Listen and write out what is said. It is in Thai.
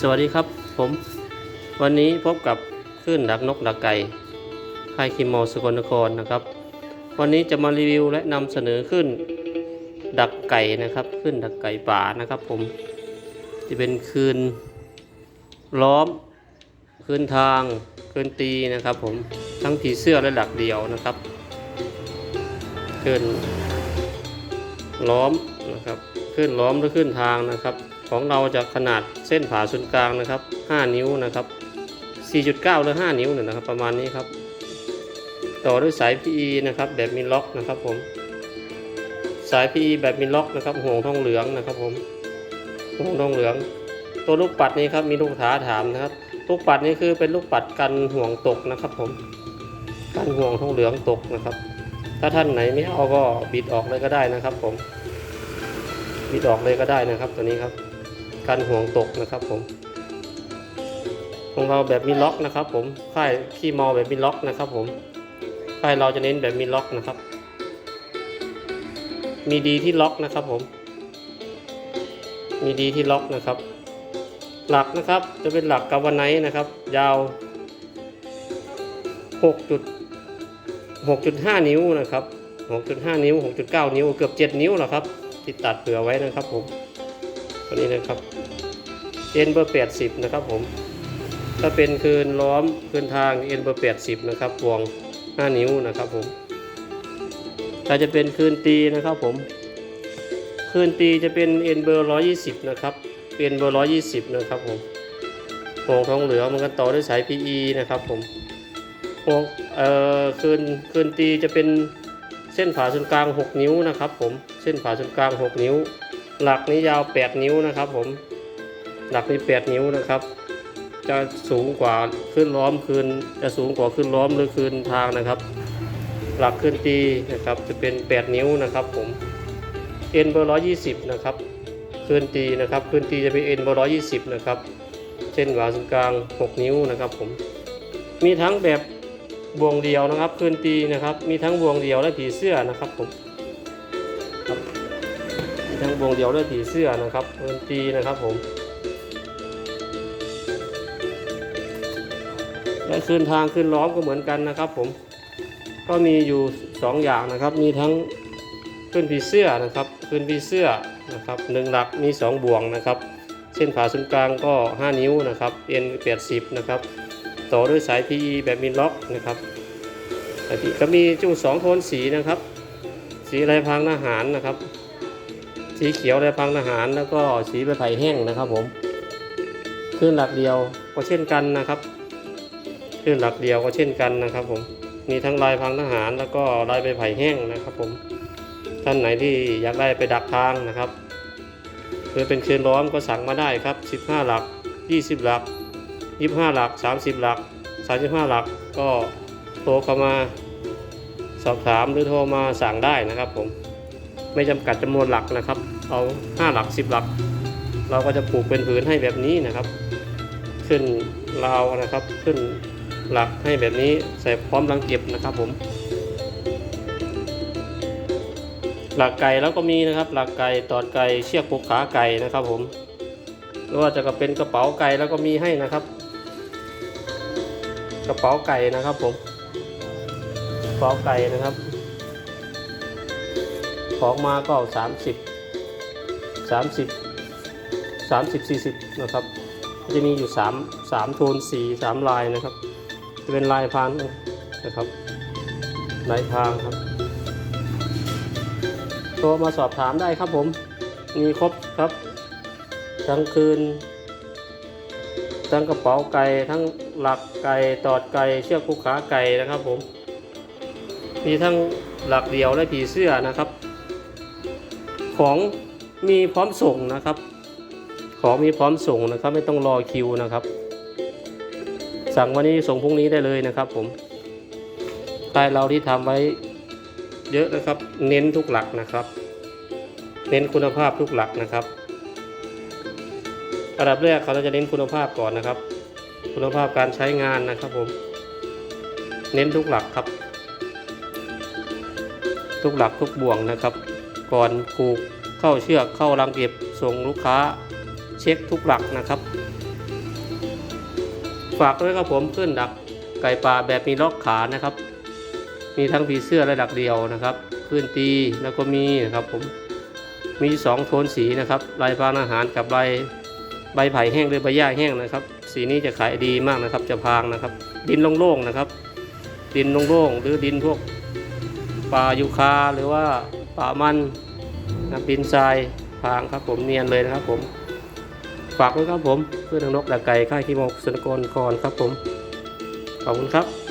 สวัสดีครับผมวันนี้พบกับคลื่นดักนกดักไก่ค่ายคิมมอลสกลนครนะครับ วันนี้จะมารีวิวและนำเสนอขึ้นดักไก่นะครับขึ้นดักไก่ป่านะครับ ผมจะเป็นคืนล้อมคืนทางคืนตีนะครับ ผมทั้งผีเสื้อและดักเดียวนะครับคืนล้อมนะครับขึ้นล้อมหรือขึ้นทางนะครับ ของเราจะขนาดเส้นผ่าศูนย์กลางนะครับ 5 นิ้วนะครับ 4.9 หรือ 5 นิ้วเนี่ยนะครับ ประมาณนี้ครับ ต่อด้วยสาย PE นะครับแบบมิลล็อกนะครับผม สาย PE แบบมิลล็อกนะครับห่วงทองเหลืองนะครับผมห่วงทองเหลือง ตัวลูกปัดนี้ครับมีลูกค้าถามนะครับ ลูกปัดนี้คือเป็นลูกปัดกันห่วงตกนะครับผม กันห่วงทองเหลืองตกนะครับ ถ้าท่านไหนไม่เอาก็บิดออกเลยก็ได้นะครับ ผมบิดออกเลยก็ได้นะครับตัวนี้ครับ กันห่วงตกนะครับผมของเราแบบมีล็อกนะครับผมค่ายขี้มอแบบมีล็อกนะครับผมค่ายเราจะเน้นแบบมีล็อกนะครับ มีดีที่ล็อกนะครับผม มีดีที่ล็อกนะครับ หลักนะครับจะเป็นหลักกาวไนท์นะครับ ยาว6จุด6.5 นิ้วนะครับ 6.5 นิ้ว 6.9 นิ้ว เกือบ 7 นิ้วแล้วครับ ที่ตัดเผื่อไว้นะครับผมตัวนี้นะครับ เอ็นเบอร์ 80 นะครับผม ถ้าเป็นคืนล้อมคืนทางเอ็นเบอร์ 80 นะครับวง 5 นิ้วนะครับผม ถ้าจะเป็นคืนตีนะครับผม คืนตีจะเป็นเอ็นเบอร์ 120 นะครับ เป็นเบอร์ 120 นะครับผมห่วงทองเหลืองมันก็ต่อด้วยสาย PE นะครับผมห่วงเอ่อคืนคืนตีจะเป็นเส้นผ่าศูนย์กลาง 6 นิ้วนะครับผม เส้นผ่าศูนย์กลาง 6 นิ้ว หลักนี้ยาว 8 นิ้วนะครับผม หลักนี้8นิ้วนะครับ จะสูงกว่าขึ้นล้อมคืน จะสูงกว่าขึ้นล้อมหรือคืนทางนะครับ หลักขึ้นตีนะครับจะเป็น 8 นิ้วนะครับผมเอ็นเบอร์120นะครับคืนตีนะครับคืนตีจะเป็นเอ็นเบอร์120นะครับเส้นผ่าศูนย์กลาง 6 นิ้วนะครับผมมีทั้งแบบบวงเดียวนะครับคืนตีนะครับ มีทั้งบวงเดียวและผีเสื้อนะครับผมมีทั้งวงเดียวด้วยผีเสื้อนะครับเอินตีนะครับผม และคืนทางคืนล้อมก็เหมือนกันนะครับ ผมก็มีอยู่สองอย่างนะครับ มีทั้งขึ้นผีเสื้อนะครับขึ้นผีเสื้อนะครับหนึ่งหลักมีสองบ่วงนะครับ เส้นผ่าศูนย์กลางก็ 5 นิ้วนะครับเอ็น80 นะครับ ต่อด้วยสาย PE แบบมินล็อกนะครับอันนี้ก็มีจุสองโทนสีนะครับ สีลายพรางทหารนะครับ สีเขียวลายพรางทหารแล้วก็สีใบไผ่แห้งนะครับผมคลื่นหลักเดียวก็เช่นกันนะครับ ลื่นหลักเดียวก็เช่นกันนะครับผมมีทั้งลายพรางทหารแล้วก็ลายใบไผ่แห้งนะครับผมท่านไหนที่อยากได้ไปดักทางนะครับหรือเป็นเคืนล้อมก็สั่งมาได้ครับ 15 หลัก 20 หลัก 25 หลัก 30 หลัก 35 หลักก็โทรเข้ามาสอบถามหรือโทรมาสั่งได้นะครับผมไม่จำกัดจำนวนหลักนะครับ เอา 5 หลัก 10 หลัก เราก็จะปลูกเป็นผืนให้แบบนี้นะครับ ขึ้นราวนะครับขึ้น หลักให้แบบนี้ใส่พร้อมรังเก็บนะครับผม หลักไก่แล้วก็มีนะครับ หลักไก่ตอดไก่เชือกผูกขาไก่นะครับผมหรือว่าจะก็เป็นกระเป๋าไก่แล้วก็มีให้นะครับ กระเป๋าไก่นะครับผมกระเป๋าไก่นะครับ ของมาก็สามสิบสามสิบสามสิบสี่สิบนะครับ จะมีอยู่สามสามโทนสีสามลายนะครับ จะเป็นลายพรางนะครับลายพรางครับโทรมาสอบถามได้ครับผม มีครบครับ ทั้งคืน ทั้งกระเป๋าไก่ทั้งหลักไก่ตอดไก่เชือกผูกขาไก่นะครับผม มีทั้งหลักเดียวและผีเสื้อนะครับ ของมีพร้อมส่งนะครับ ของมีพร้อมส่งนะครับ ไม่ต้องรอคิวนะครับ สั่งวันนี้ส่งพรุ่งนี้ได้เลยนะครับ ผมค่ายเราที่ทำไว้เยอะนะครับ เน้นทุกหลักนะครับ เน้นคุณภาพทุกหลักนะครับอันดับแรกเขาจะเน้นคุณภาพก่อนนะครับ คุณภาพการใช้งานนะครับผม เน้นทุกหลักครับ ทุกหลักทุกบ่วงนะครับ ก่อนผูกเข้าเชือกเข้ารังเก็บส่งลูกค้า เช็คทุกหลักนะครับ ฝากด้วยครับผมขึ้นดักไก่ป่าแบบมีล็อกขานะครับ มีทั้งผีเสื้อและดักเดียวนะครับขึ้นตีแล้วก็มีนะครับผมมีสองโทนสีนะครับลายพางอาหารกับลายใบไผ่แห้งหรือใบหญ้าแห้งนะครับ สีนี้จะขายดีมากนะครับ จะพางนะครับ ดินโล่งๆนะครับ ดินโล่งๆหรือดินพวกป่ายูคาหรือว่าป่ามันนะดินทรายพางครับผมเนียนเลยนะครับผม ฝากด้วยครับผมเพื่อนนกดักไก่ค่ายคีโมกสนกรกรครับผม ขอบคุณครับ